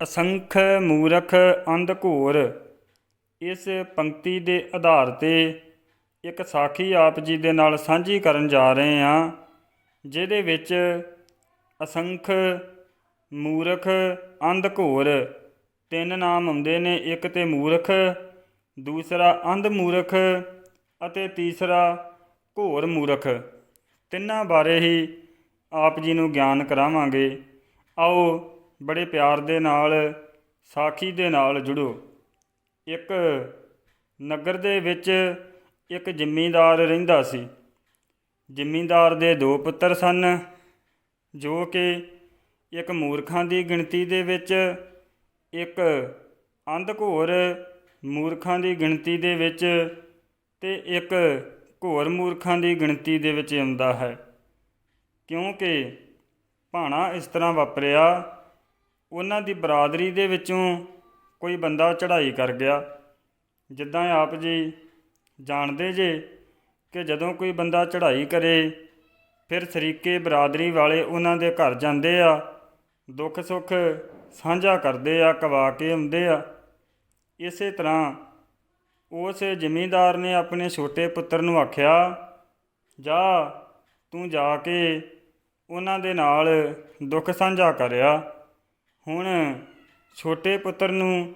ਅਸੰਖ ਮੂਰਖ ਅੰਧ ਘੋਰ, ਇਸ ਪੰਕਤੀ ਦੇ ਆਧਾਰ ਤੇ ਇੱਕ ਸਾਖੀ ਆਪ ਜੀ ਦੇ ਨਾਲ ਸਾਂਝੀ ਕਰਨ ਜਾ ਰਹੇ ਹਾਂ, ਜਿਹਦੇ ਵਿੱਚ ਅਸੰਖ ਮੂਰਖ ਅੰਧ ਘੋਰ ਤਿੰਨ ਨਾਮ ਹੁੰਦੇ ਨੇ, ਇੱਕ ਤੇ ਮੂਰਖ, ਦੂਸਰਾ ਅੰਧ ਮੂਰਖ ਅਤੇ ਤੀਸਰਾ ਘੋਰ ਮੂਰਖ। ਤਿੰਨਾਂ ਬਾਰੇ ਹੀ ਆਪ ਜੀ ਨੂੰ ਗਿਆਨ ਕਰਾਵਾਂਗੇ। ਆਓ ਬੜੇ ਪਿਆਰ ਦੇ ਨਾਲ, ਸਾਖੀ ਦੇ ਨਾਲ ਜੁੜੋ। ਇੱਕ ਨਗਰ ਦੇ ਵਿੱਚ ਇੱਕ ਜ਼ਿਮੀਂਦਾਰ ਰਹਿੰਦਾ ਸੀ। ਜ਼ਿਮੀਂਦਾਰ ਦੇ ਦੋ ਪੁੱਤਰ ਸਨ, ਜੋ ਕਿ ਇੱਕ ਮੂਰਖਾਂ ਦੀ ਗਿਣਤੀ ਦੇ ਵਿੱਚ, ਇੱਕ ਅੰਧ ਘੋਰ ਮੂਰਖਾਂ ਦੀ ਗਿਣਤੀ ਦੇ ਵਿੱਚ ਤੇ ਇੱਕ ਘੋਰ ਮੂਰਖਾਂ ਦੀ ਗਿਣਤੀ ਦੇ ਵਿੱਚ ਆਉਂਦਾ ਹੈ। ਕਿਉਂਕਿ ਭਾਣਾ ਇਸ ਤਰ੍ਹਾਂ ਵਾਪਰਿਆ ਉਹਨਾਂ ਦੀ ਬਰਾਦਰੀ ਦੇ ਵਿੱਚੋਂ ਕੋਈ ਬੰਦਾ ਚੜ੍ਹਾਈ ਕਰ ਗਿਆ। ਜਿੱਦਾਂ ਆਪ ਜੀ ਜਾਣਦੇ ਜੇ ਕਿ ਜਦੋਂ ਕੋਈ ਬੰਦਾ ਚੜ੍ਹਾਈ ਕਰੇ, ਫਿਰ ਸਰੀਕੇ ਬਰਾਦਰੀ ਵਾਲੇ ਉਹਨਾਂ ਦੇ ਘਰ ਜਾਂਦੇ ਆ, ਦੁੱਖ ਸੁੱਖ ਸਾਂਝਾ ਕਰਦੇ ਆ, ਕਵਾ ਕੇ ਆਉਂਦੇ ਆ। ਇਸੇ ਤਰ੍ਹਾਂ ਉਸ ਜ਼ਿਮੀਂਦਾਰ ਨੇ ਆਪਣੇ ਛੋਟੇ ਪੁੱਤਰ ਨੂੰ ਆਖਿਆ, ਜਾ, ਤੂੰ ਜਾ ਕੇ ਉਹਨਾਂ ਦੇ ਨਾਲ ਦੁੱਖ ਸਾਂਝਾ ਕਰਿਆ ਹੁਣ ਛੋਟੇ ਪੁੱਤਰ ਨੂੰ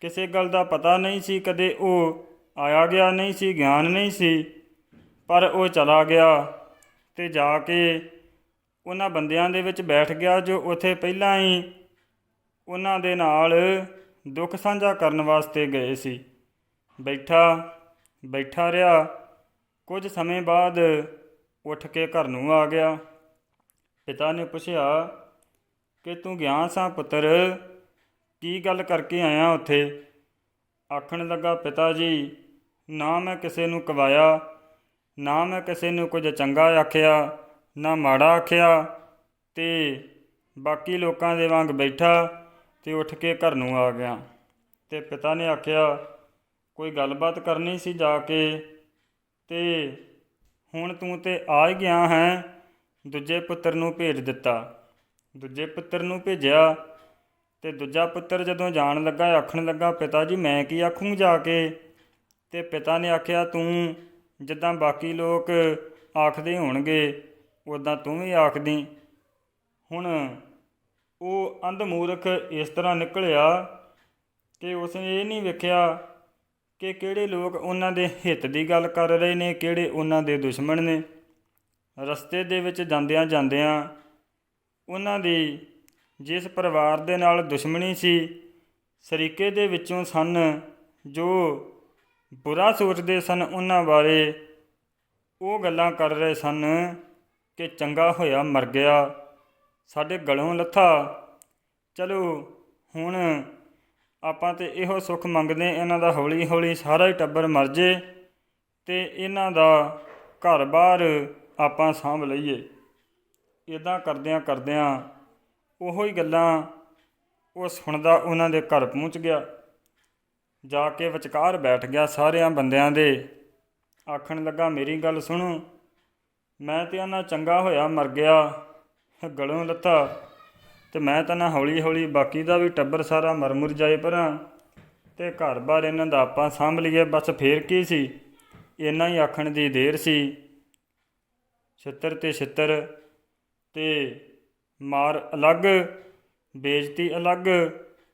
ਕਿਸੇ ਗੱਲ ਦਾ ਪਤਾ ਨਹੀਂ ਸੀ, ਕਦੇ ਉਹ ਆਇਆ ਗਿਆ ਨਹੀਂ ਸੀ, ਗਿਆਨ ਨਹੀਂ ਸੀ, ਪਰ ਉਹ ਚਲਾ ਗਿਆ ਤੇ ਜਾ ਕੇ ਉਹਨਾਂ ਬੰਦਿਆਂ ਦੇ ਵਿੱਚ ਬੈਠ ਗਿਆ ਜੋ ਉੱਥੇ ਪਹਿਲਾਂ ਹੀ ਉਹਨਾਂ ਦੇ ਨਾਲ ਦੁੱਖ ਸਾਂਝਾ ਕਰਨ ਵਾਸਤੇ ਗਏ ਸੀ। ਬੈਠਾ ਬੈਠਾ ਰਿਹਾ। ਕੁਝ ਸਮੇਂ ਬਾਅਦ ਉੱਠ ਕੇ ਘਰ ਨੂੰ ਆ ਗਿਆ। ਪਿਤਾ ਨੇ ਪੁੱਛਿਆ ਕਿ ਤੂੰ ਗਿਆ ਸਾਂ ਪੁੱਤਰ? ਕੀ ਗੱਲ ਕਰਕੇ ਆਇਆ ਉੱਥੇ? ਆਖਣ ਲੱਗਾ, ਪਿਤਾ ਜੀ, ਨਾ ਮੈਂ ਕਿਸੇ ਨੂੰ ਕਵਾਇਆ, ਨਾ ਮੈਂ ਕਿਸੇ ਨੂੰ ਕੁਝ ਚੰਗਾ ਆਖਿਆ, ਨਾ ਮਾੜਾ ਆਖਿਆ ਤੇ ਬਾਕੀ ਲੋਕਾਂ ਦੇ ਵਾਂਗ ਬੈਠਾ ਤੇ ਉੱਠ ਕੇ ਘਰ ਨੂੰ ਆ ਗਿਆ। ਤੇ ਪਿਤਾ ਨੇ ਆਖਿਆ, ਕੋਈ ਗੱਲਬਾਤ ਕਰਨੀ ਸੀ ਜਾ ਕੇ? ਤੇ ਹੁਣ ਤੂੰ ਤੇ ਆ ਹੀ ਗਿਆ ਹੈ, ਦੂਜੇ ਪੁੱਤਰ ਨੂੰ ਭੇਜ ਦਿੱਤਾ। ਦੂਜੇ ਪੁੱਤਰ ਨੂੰ ਭੇਜਿਆ ਤੇ ਦੂਜਾ ਪੁੱਤਰ ਜਦੋਂ ਜਾਣ ਲੱਗਾ, ਆਖਣ ਲੱਗਾ, ਪਿਤਾ ਜੀ, ਮੈਂ ਕੀ ਆਖੂੰ ਜਾ ਕੇ? ਤੇ ਪਿਤਾ ਨੇ ਆਖਿਆ, ਤੂੰ ਜਿੱਦਾਂ ਬਾਕੀ ਲੋਕ ਆਖਦੇ ਹੋਣਗੇ ਉਦਾਂ ਤੂੰ ਵੀ ਆਖਦੀ। ਹੁਣ ਉਹ ਅੰਧ ਮੂਰਖ ਇਸ ਤਰ੍ਹਾਂ ਨਿਕਲਿਆ ਕਿ ਉਸਨੇ ਇਹ ਨਹੀਂ ਵੇਖਿਆ ਕਿ ਕਿਹੜੇ ਲੋਕ ਉਹਨਾਂ ਦੇ ਹਿੱਤ ਦੀ ਗੱਲ ਕਰ ਰਹੇ ਨੇ, ਕਿਹੜੇ ਉਹਨਾਂ ਦੇ ਦੁਸ਼ਮਣ ਨੇ। ਰਸਤੇ ਦੇ ਵਿੱਚ ਜਾਂਦਿਆਂ ਜਾਂਦਿਆਂ ਉਹਨਾਂ ਦੀ ਜਿਸ ਪਰਿਵਾਰ ਦੇ ਨਾਲ ਦੁਸ਼ਮਣੀ ਸੀ, ਸਰੀਕੇ ਦੇ ਵਿੱਚੋਂ ਸਨ ਜੋ ਬੁਰਾ ਸੋਚਦੇ ਸਨ ਉਹਨਾਂ ਬਾਰੇ, ਉਹ ਗੱਲਾਂ ਕਰ ਰਹੇ ਸਨ ਕਿ ਚੰਗਾ ਹੋਇਆ ਮਰ ਗਿਆ, ਸਾਡੇ ਗਲੋਂ ਲੱਥਾ। ਚਲੋ, ਹੁਣ ਆਪਾਂ ਤੇ ਇਹੋ ਸੁੱਖ ਮੰਗਦੇ ਇਹਨਾਂ ਦਾ ਹੌਲੀ ਹੌਲੀ ਸਾਰਾ ਹੀ ਟੱਬਰ ਮਰ ਜੇ ਤੇ ਇਹਨਾਂ ਦਾ ਘਰ-ਬਾਰ ਆਪਾਂ ਸਾਂਭ ਲਈਏ। ਇਦਾਂ ਕਰਦਿਆਂ ਕਰਦਿਆਂ ਉਹੋ ਹੀ ਗੱਲਾਂ ਉਹ ਸੁਣਦਾ ਉਹਨਾਂ ਦੇ ਘਰ ਪਹੁੰਚ ਗਿਆ। ਜਾ ਕੇ ਵਿਚਕਾਰ ਬੈਠ ਗਿਆ ਸਾਰਿਆਂ ਬੰਦਿਆਂ ਦੇ। ਆਖਣ ਲੱਗਾ, ਮੇਰੀ ਗੱਲ ਸੁਣੋ, ਮੈਂ ਤੇ ਉਹਨਾਂ ਚੰਗਾ ਹੋਇਆ ਮਰ ਗਿਆ, ਗਲੋਂ ਲੱਤਾ ਤੇ ਮੈਂ ਤਾਂ ਨਾ ਹੌਲੀ ਹੌਲੀ ਬਾਕੀ ਦਾ ਵੀ ਟੱਬਰ ਸਾਰਾ ਮਰ ਮੁਰ ਜਾਏ ਪਰਾਂ ਤੇ ਘਰ-ਬਾਰ ਇਹਨਾਂ ਦਾ ਆਪਾਂ ਸਾਂਭ ਲਈਏ। ਬਸ ਫੇਰ ਕੀ ਸੀ? ਇੰਨਾ ਹੀ ਆਖਣ ਦੀ ਦੇਰ ਸੀ। ਛਿੱਤਰ ਤੇ ਛਿੱਤਰ ਤੇ ਮਾਰ ਅਲੱਗ, ਬੇਇੱਜ਼ਤੀ ਅਲੱਗ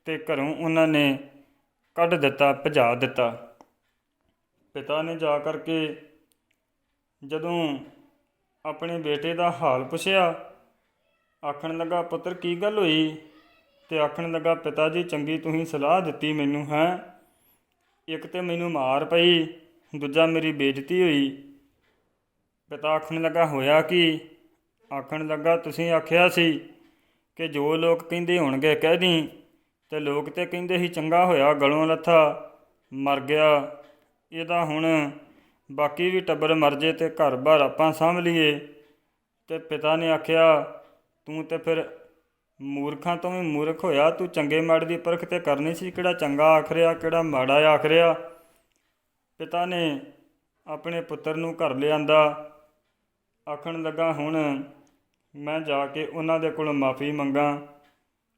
ਤੇ ਘਰੋਂ ਉਹਨਾਂ ਨੇ ਕੱਢ ਦਿੱਤਾ, ਭਜਾ ਦਿੱਤਾ। ਪਿਤਾ ਨੇ ਜਾ ਕਰਕੇ ਜਦੋਂ ਆਪਣੇ ਬੇਟੇ ਦਾ ਹਾਲ ਪੁੱਛਿਆ, ਆਖਣ ਲੱਗਾ, ਪੁੱਤਰ, ਕੀ ਗੱਲ ਹੋਈ? ਤੇ ਆਖਣ ਲੱਗਾ, ਪਿਤਾ ਜੀ, ਚੰਗੀ ਤੁਸੀਂ ਸਲਾਹ ਦਿੱਤੀ ਮੈਨੂੰ, ਹੈ? ਇੱਕ ਤੇ ਮੈਨੂੰ ਮਾਰ ਪਈ, ਦੂਜਾ ਮੇਰੀ ਬੇਇੱਜ਼ਤੀ ਹੋਈ। ਪਿਤਾ ਆਖਣ ਲੱਗਾ, ਹੋਇਆ ਕਿ? ਆਖਣ ਲੱਗਾ, ਤੁਸੀਂ ਆਖਿਆ ਸੀ ਕਿ ਜੋ ਲੋਕ ਕਹਿੰਦੇ ਹੋਣਗੇ ਕਹਿ ਦੀ, ਤੇ ਲੋਕ ਤੇ ਕਹਿੰਦੇ ਹੀ ਚੰਗਾ ਹੋਇਆ, ਗਲੋਂ ਲੱਥਾ ਮਰ ਗਿਆ। ਇਹਦਾ ਹੁਣ ਬਾਕੀ ਵੀ ਟੱਬਰ ਮਰ ਜੇ ਤੇ ਘਰ-ਬਾਰ ਆਪਾਂ ਸਾਂਭ ਲਈਏ। ਤੇ ਪਿਤਾ ਨੇ ਆਖਿਆ, ਤੂੰ ਤੇ ਫਿਰ ਮੂਰਖਾਂ ਤੋਂ ਵੀ ਮੂਰਖ ਹੋਇਆ, ਤੂੰ ਚੰਗੇ ਮਾੜੇ ਦੀ ਪਰਖ ਤੇ ਕਰਨੀ ਸੀ, ਕਿਹੜਾ ਚੰਗਾ ਆਖ ਰਿਹਾ, ਕਿਹੜਾ ਮਾੜਾ ਆਖ ਰਿਹਾ? ਪਿਤਾ ਨੇ ਆਪਣੇ ਪੁੱਤਰ ਨੂੰ ਘਰ ਲਿਆਂਦਾ। ਆਖਣ ਲੱਗਾ, ਹੁਣ ਮੈਂ ਜਾ ਕੇ ਉਹਨਾਂ ਦੇ ਕੋਲੋਂ ਮਾਫੀ ਮੰਗਾ।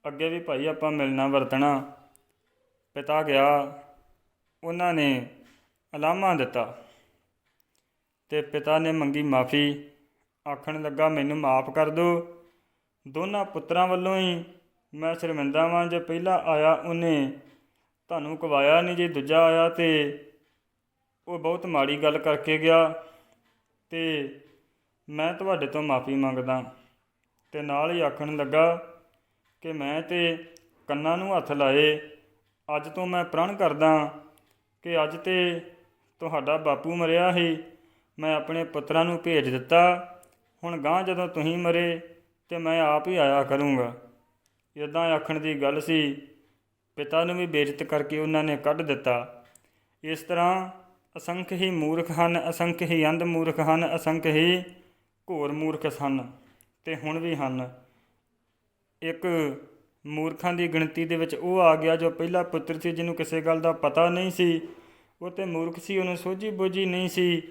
ਅੱਗੇ ਵੀ ਭਾਈ ਆਪਾਂ ਮਿਲਣਾ ਵਰਤਣਾ। ਪਿਤਾ ਗਿਆ। ਉਹਨਾਂ ਨੇ ਅਲਾਮਾ ਦਿੱਤਾ। ਤੇ ਪਿਤਾ ਨੇ ਮੰਗੀ ਮਾਫੀ। ਆਖਣ ਲੱਗਾ, ਮੈਨੂੰ ਮਾਫ ਕਰ ਦਿਓ। ਦੋਨਾਂ ਪੁੱਤਰਾਂ ਵੱਲੋਂ ਹੀ ਮੈਂ ਸ਼ਰਮਿੰਦਾ ਵਾਂ। ਜੇ ਪਹਿਲਾ ਆਇਆ ਉਹਨੇ, ਤੁਹਾਨੂੰ ਕਵਾਇਆ ਨਹੀਂ ਜੇ ਦੂਜਾ ਆਇਆ ਤੇ ਉਹ ਬਹੁਤ ਮਾੜੀ ਗੱਲ ਕਰਕੇ ਗਿਆ ਤੇ ਮੈਂ ਤੁਹਾਡੇ ਤੋਂ ਮਾਫੀ ਮੰਗਦਾ। ਤੇ ਨਾਲ ਹੀ ਆਖਣ ਲੱਗਾ ਕਿ ਮੈਂ ਤੇ ਕੰਨਾਂ ਨੂੰ ਹੱਥ ਲਾਏ, ਅੱਜ ਤੋਂ ਮੈਂ ਪ੍ਰਣ ਕਰਦਾ ਕਿ ਅੱਜ ਤੇ ਤੁਹਾਡਾ ਬਾਪੂ ਮਰਿਆ ਸੀ, ਮੈਂ ਆਪਣੇ ਪੁੱਤਰਾਂ ਨੂੰ ਭੇਜ ਦਿੱਤਾ, ਹੁਣ ਗਾਂ ਜਦੋਂ ਤੁਸੀਂ ਮਰੇ ਤੇ ਮੈਂ ਆਪ ਹੀ ਆਇਆ ਕਰੂੰਗਾ। ਇਦਾਂ ਆਖਣ ਦੀ ਗੱਲ ਸੀ, ਪਿਤਾ ਨੂੰ ਵੀ ਬੇਇੱਜ਼ਤ ਕਰਕੇ ਉਹਨਾਂ ਨੇ ਕੱਢ ਦਿੱਤਾ। ਇਸ ਤਰ੍ਹਾਂ ਅਸੰਖ ਹੀ ਮੂਰਖ ਹਨ, ਅਸੰਖ ਹੀ ਅੰਧ ਮੂਰਖ ਹਨ, ਅਸੰਖ ਹੀ ਘੋਰ ਮੂਰਖ ਸਨ। ਤੇ ਹੁਣ ਵੀ ਹਨ। ਇੱਕ ਮੂਰਖਾਂ ਦੀ ਗਿਣਤੀ ਦੇ ਵਿੱਚ ਉਹ ਆ ਗਿਆ ਜੋ ਪਹਿਲਾ ਪੁੱਤਰ ਸੀ, ਜਿਹਨੂੰ ਕਿਸੇ ਗੱਲ ਦਾ ਪਤਾ ਨਹੀਂ ਸੀ। ਉਹ ਤੇ ਮੂਰਖ ਸੀ, ਉਹਨੂੰ ਸੋਝੀ ਬੋਝੀ ਨਹੀਂ ਸੀ।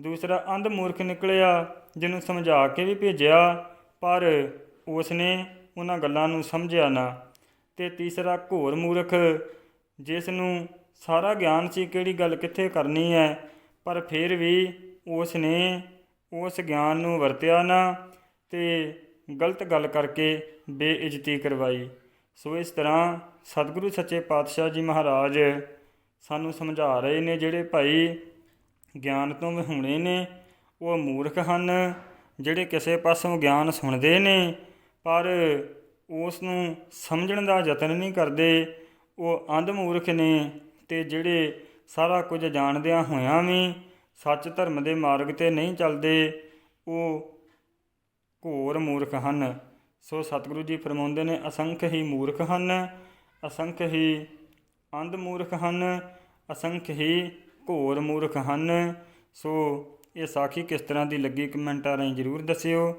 ਦੂਸਰਾ ਅੰਧ ਮੂਰਖ ਨਿਕਲਿਆ, ਜਿਹਨੂੰ ਸਮਝਾ ਕੇ ਵੀ ਭੇਜਿਆ, ਪਰ ਉਸ ਨੇ ਉਹਨਾਂ ਗੱਲਾਂ ਨੂੰ ਸਮਝਿਆ ਨਾ। ਤੇ ਤੀਸਰਾ ਘੋਰ ਮੂਰਖ ਜਿਸ ਨੂੰ ਸਾਰਾ ਗਿਆਨ ਸੀ ਕਿਹੜੀ ਗੱਲ ਕਿੱਥੇ ਕਰਨੀ ਹੈ, ਪਰ ਫਿਰ ਵੀ ਉਸ ਨੇ ਉਸ ਗਿਆਨ ਨੂੰ ਵਰਤਿਆ ਨਾ। ਤੇ ਗਲਤ ਗੱਲ ਕਰਕੇ ਬੇਇੱਜ਼ਤੀ ਕਰਵਾਈ। ਸੋ ਇਸ ਤਰ੍ਹਾਂ ਸਤਿਗੁਰੂ ਸੱਚੇ ਪਾਤਸ਼ਾਹ ਜੀ ਮਹਾਰਾਜ ਸਾਨੂੰ ਸਮਝਾ ਰਹੇ ਨੇ, ਜਿਹੜੇ ਭਾਈ ਗਿਆਨ ਤੋਂ ਵਿਹੂਣੇ ਨੇ, ਉਹ ਮੂਰਖ ਹਨ, ਜਿਹੜੇ ਕਿਸੇ ਪਾਸੋਂ ਗਿਆਨ ਸੁਣਦੇ ਨੇ, ਪਰ ਉਸ ਨੂੰ ਸਮਝਣ ਦਾ ਯਤਨ ਨਹੀਂ ਕਰਦੇ। ਉਹ ਅੰਧ ਮੂਰਖ ਨੇ ਤੇ ਜਿਹੜੇ ਸਾਰਾ ਕੁਝ ਜਾਣਦਿਆਂ ਹੋਇਆਂ ਵੀ ਸੱਚ ਧਰਮ ਦੇ ਮਾਰਗ ਤੇ ਨਹੀਂ ਚੱਲਦੇ, ਉਹ ਘੋਰ ਮੂਰਖ ਹਨ। ਸੋ ਸਤਿਗੁਰੂ ਜੀ ਫਰਮਾਉਂਦੇ ਨੇ, ਅਸੰਖ ਹੀ ਮੂਰਖ ਹਨ, ਅਸੰਖ ਹੀ ਅੰਧ ਮੂਰਖ ਹਨ, ਅਸੰਖ ਹੀ ਘੋਰ ਮੂਰਖ ਹਨ। ਸੋ ਇਹ ਸਾਖੀ ਕਿਸ ਤਰ੍ਹਾਂ ਦੀ ਲੱਗੀ ਕਮੈਂਟਾਂ ਰਾਹੀਂ ਜਰੂਰ ਦੱਸਿਓ।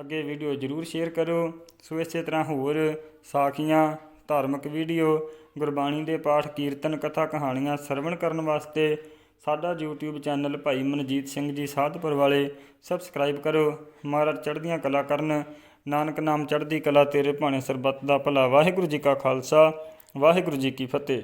ਅੱਗੇ ਵੀਡੀਓ ਜਰੂਰ ਸ਼ੇਅਰ ਕਰੋ ਸੋ ਇਸੇ ਤਰ੍ਹਾਂ ਹੋਰ ਸਾਖੀਆਂ, ਧਾਰਮਿਕ ਵੀਡੀਓ, ਗੁਰਬਾਣੀ ਦੇ ਪਾਠ, ਕੀਰਤਨ, ਕਥਾ ਕਹਾਣੀਆਂ ਸਰਵਣ ਕਰਨ ਵਾਸਤੇ ਸਾਡਾ YouTube ਚੈਨਲ ਭਾਈ ਮਨਜੀਤ ਸਿੰਘ ਜੀ ਸਾਧਪੁਰ ਵਾਲੇ ਸਬਸਕ੍ਰਾਈਬ ਕਰੋ ਮਹਾਰਾਜ ਚੜ੍ਹਦੀਆਂ ਕਲਾ ਕਰਨ। ਨਾਨਕ ਨਾਮ ਚੜ੍ਹਦੀ ਕਲਾ ਤੇਰੇ ਭਾਣੇ ਸਰਬੱਤ ਦਾ ਭਲਾ। ਵਾਹਿਗੁਰੂ ਜੀ ਕਾ ਖਾਲਸਾ। ਵਾਹਿਗੁਰੂ ਜੀ ਕੀ ਫਤਿਹ।